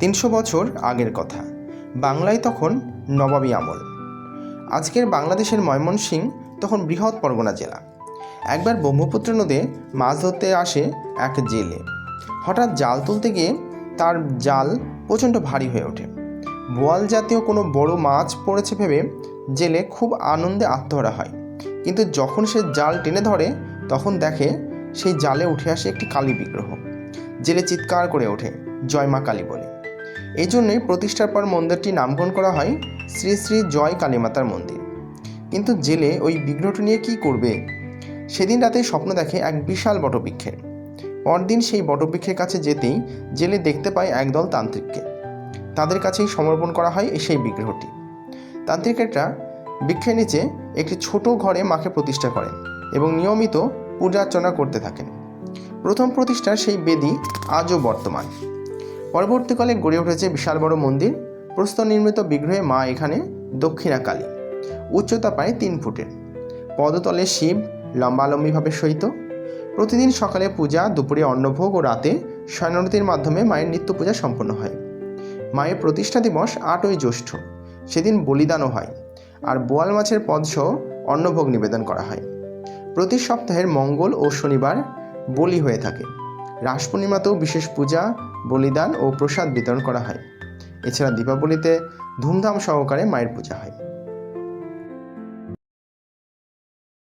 তিনশো বছর আগের কথা। বাংলায় তখন নবাবী আমল। আজকের বাংলাদেশের ময়মনসিং তখন বৃহৎ পরগনা জেলা। একবার ব্রহ্মপুত্র নদে মাছ ধরতে আসে এক জেলে। হঠাৎ জাল তুলতে গিয়ে তার জাল প্রচণ্ড ভারী হয়ে ওঠে। বোয়াল জাতীয় কোনো বড় মাছ পড়েছে ভেবে জেলে খুব আনন্দে আত্মহারা হয়। কিন্তু যখন সে জাল টেনে ধরে, তখন দেখে সেই জালে উঠে আসে একটি কালী বিগ্রহ। জেলে চিৎকার করে ওঠে, জয় মা কালী বলে এই জন্যই প্রতিষ্ঠার পর মন্দিরটি নামকরণ করা হয় শ্রী শ্রী জয় কালীমাতার মন্দির। কিন্তু জেলে ওই বিগ্রহটি নিয়ে কী করবে? সেদিন রাতে স্বপ্ন দেখে এক বিশাল বটবৃক্ষের। পরদিন সেই বটবৃক্ষের কাছে যেতেই জেলে দেখতে পায় একদল তান্ত্রিককে। তাদের কাছেই সমর্পণ করা হয় সেই বিগ্রহটি। তান্ত্রিকেরা বৃক্ষের নিচে একটি ছোট ঘরে মাকে প্রতিষ্ঠা করেন এবং নিয়মিত পূজা অর্চনা করতে থাকেন। প্রথম প্রতিষ্ঠার সেই বেদি আজও বর্তমান। পরবর্তীকালে গড়ে উঠেছে বিশাল বড় মন্দির প্রস্তর নির্মিত বিগ্রহে মা এখানে দক্ষিণা কালী উচ্চতা প্রায় তিন ফুটের। পদতলে শিব লম্বালম্বিভাবে সহিত। প্রতিদিন সকালে পূজা, দুপুরে অন্নভোগ ও রাতে শয়নারতির মাধ্যমে মায়ের নিত্য পূজা সম্পন্ন হয়। মায়ের প্রতিষ্ঠা দিবস আটই জ্যৈষ্ঠ, সেদিন বলিদানও হয় আর বোয়াল মাছের পদসহ অন্নভোগ নিবেদন করা হয়। প্রতি সপ্তাহের মঙ্গল ও শনিবার বলি হয়ে থাকে। রাস পূর্ণিমাতেও বিশেষ পূজা, বলিদান ও প্রসাদ বিতরণ করা হয়। এছাড়া দীপাবলিতে ধুমধাম সহকারে মায়ের পূজা হয়।